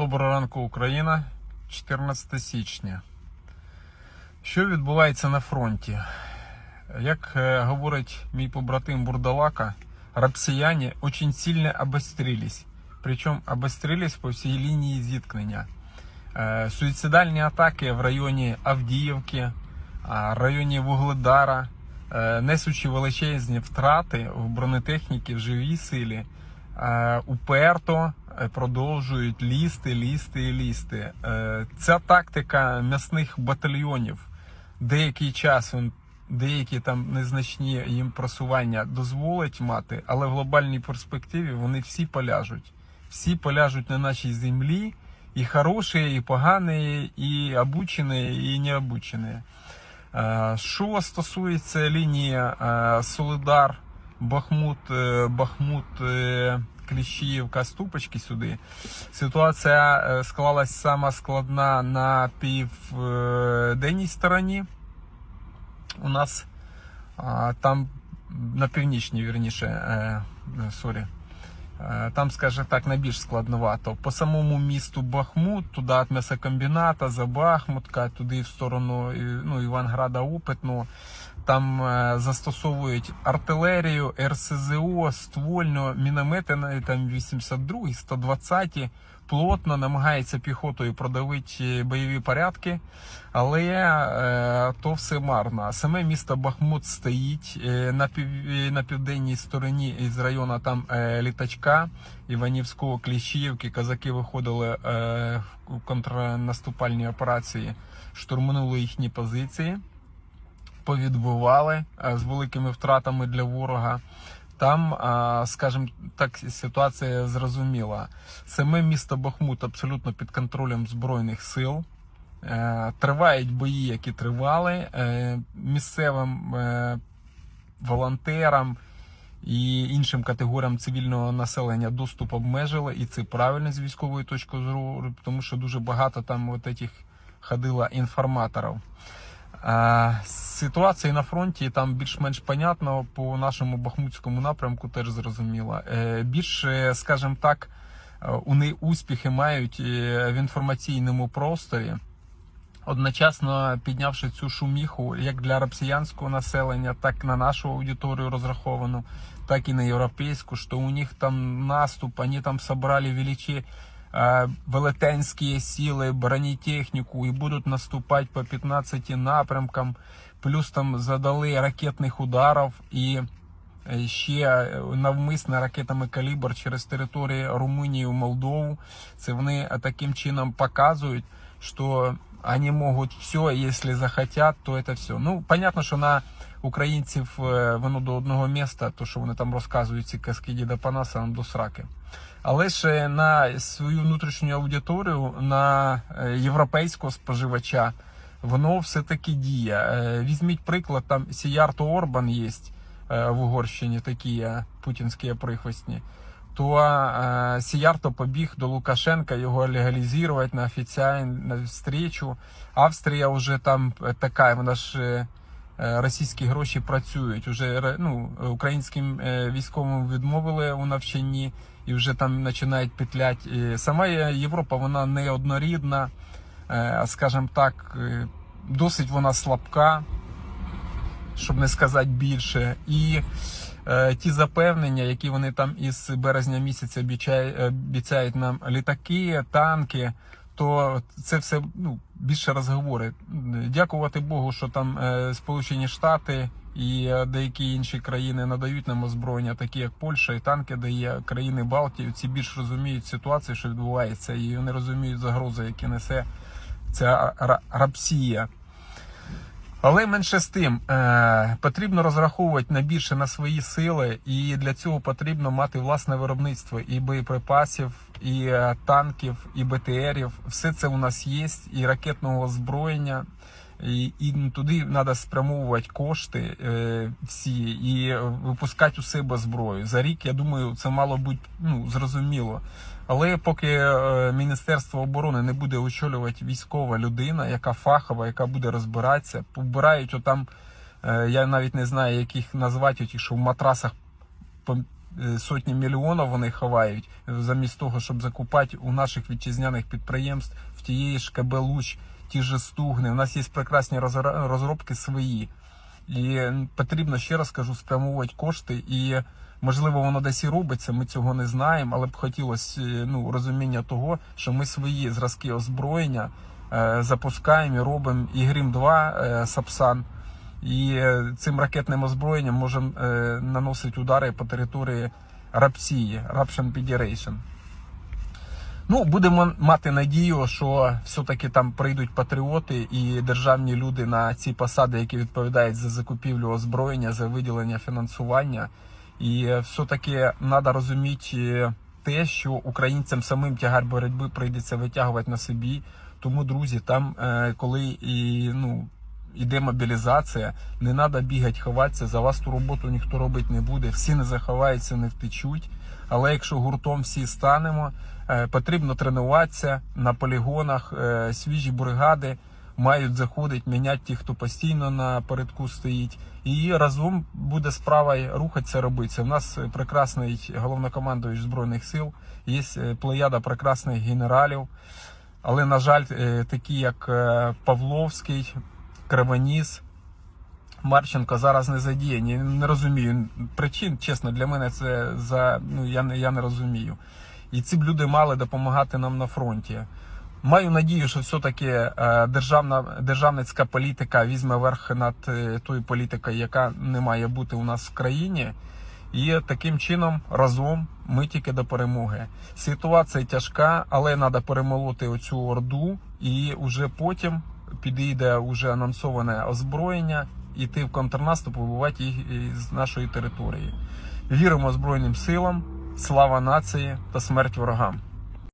Доброго ранку, Україна, 14 січня. Що відбувається на фронті? Як е, говорить мій побратим Бурдалака, росіяни дуже сильно обострились. Причому обострились по всій лінії зіткнення. Е, Суїцидальні атаки в районі Авдіївки, в районі Вугледара, е, несучи величезні втрати в бронетехніці, в живій силі, е, уперто е, продовжують лізти, лізти і лізти. Е, Ця тактика м'ясних батальйонів деякий час він. Деякі там незначні їм просування дозволить мати, але в глобальній перспективі вони всі поляжуть. Всі поляжуть на нашій землі, і хороші, і погані, і обучені, і необучені. Е, Що стосується лінії е, Солидар, Бахмут, е, Бахмут, Кліщівка, Кліщіївка, Ступочки сюди, ситуація е, склалась сама складна на південній стороні. У нас там на північній, вірніше, е, е, сорі. Е, Там, скажімо так, найбільш складновато. По самому місту Бахмут, туди від м'ясокомбіната, за Бахмутка, туди в сторону ну, Іванграда Опитну. Там е, застосовують артилерію, РСЗО, ствольно, міномети там 82 120 плотно намагається піхотою продавити бойові порядки, але е, то все марно. Саме місто Бахмут стоїть е, на, пів, е, на південній стороні із району там е, літачка Іванівського, Кліщіївки. Казаки виходили е, в контрнаступальні операції, штурманули їхні позиції повідбивали е, з великими втратами для ворога. Там, а, скажімо так, ситуація зрозуміла. Саме місто Бахмут абсолютно під контролем Збройних сил. Е, Тривають бої, які тривали. Е, Місцевим е, волонтерам і іншим категоріям цивільного населення доступ обмежили, і це правильно з військової точки зору, тому що дуже багато там от ходило інформаторів. Е, Ситуація на фронті там більш-менш понятно по нашому бахмутському напрямку теж зрозуміло. Е, Більше, скажімо так, е, вони успіхи мають е, в інформаційному просторі. Одночасно піднявши цю шуміху як для росіянського населення, так на нашу аудиторію розраховану, так і на європейську, що у них там наступ, вони там собрали величі велетенські сили, бронетехніку і будуть наступати по 15 напрямкам, плюс там задали ракетних ударів і е, ще е, навмисно ракетами калібр через територію Румунії, в Молдову. Це вони е, таким чином показують, що они могут все, если захотят, то это все. Ну, понятно, що на українців е, воно до одного міста, то що вони там розказують ці казки Діда Панаса нам до сраки. Але ж на свою внутрішню аудиторію, на е, європейського споживача, воно все-таки діє. Е, Візьміть приклад, там Сіярто Орбан є е, в Угорщині, такі путінські прихвостні то э, Сіярто побіг до Лукашенка його легалізувати на офіційну встречу. Австрія вже там е, така, вона ж е, російські гроші працюють. Уже ну, українським військовим відмовили у навчанні і вже там починають петлять. І Сама Європа вона неоднорідна, скажімо так, досить вона слабка щоб не сказати більше. І ті запевнення, які вони там із березня місяця обіцяють, обіцяють нам літаки, танки, то це все ну, більше розговори. Дякувати Богу, що там е, Сполучені Штати і е, деякі інші країни надають нам озброєння, такі як Польща, і танки дає країни Балтії. Ці більш розуміють ситуацію, що відбувається, і вони розуміють загрози, які несе ця ра- рапсія. Але менше з тим, е, потрібно розраховувати найбільше на свої сили, і для цього потрібно мати власне виробництво і боєприпасів, і е, танків, і БТРів. Все це у нас є, і ракетного озброєння. І, і туди треба спрямовувати кошти е, всі і випускати у себе зброю. За рік, я думаю, це мало бути ну, зрозуміло. Але поки е, Міністерство оборони не буде очолювати військова людина, яка фахова, яка буде розбиратися, побирають отам, е, я навіть не знаю, яких назвати, ті, що в матрасах е, сотні мільйонів вони ховають, замість того, щоб закупати у наших вітчизняних підприємств в тієї ж КБ Луч, ті ж стугни. У нас є прекрасні розробки свої. І потрібно ще раз кажу, спрямовувати кошти. І можливо воно десь і робиться. Ми цього не знаємо, але б хотілося е, ну, розуміння того, що ми свої зразки озброєння е, запускаємо і робимо і Грім 2 е, Сапсан. І е, цим ракетним озброєнням можемо е, наносити удари по території Рапсії, Raption Federation. Ну, будемо мати надію, що все-таки там прийдуть патріоти і державні люди на ці посади, які відповідають за закупівлю озброєння, за виділення фінансування. І все-таки треба розуміти те, що українцям самим тягар боротьби прийдеться витягувати на собі. Тому, друзі, там, е, коли і ну. Іде мобілізація, не треба бігати, ховатися. За вас ту роботу ніхто робити не буде. Всі не заховаються, не втечуть. Але якщо гуртом всі станемо, е, потрібно тренуватися на полігонах. е, Свіжі бригади мають заходити, міняти ті, хто постійно на передку стоїть. І разом буде справа рухатися, робитися. У нас прекрасний головнокомандуючий збройних сил, є е, плеяда прекрасних генералів. Але, на жаль, такі як Павловський, Кривоніс, Марченко зараз не задіяні. Не розумію причин. Чесно, для мене це за ну я не я не розумію. І ці б люди мали допомагати нам на фронті. Маю надію, що все-таки е, державна державницька політика візьме верх над е, тою політикою, яка не має бути у нас в країні. І таким чином разом ми тільки до перемоги. Ситуація тяжка, але треба перемолоти оцю орду, і вже потім підійде уже анонсоване озброєння, іти в контрнаступ, вибивати їх з нашої території. Віримо Збройним силам, слава нації та смерть ворогам.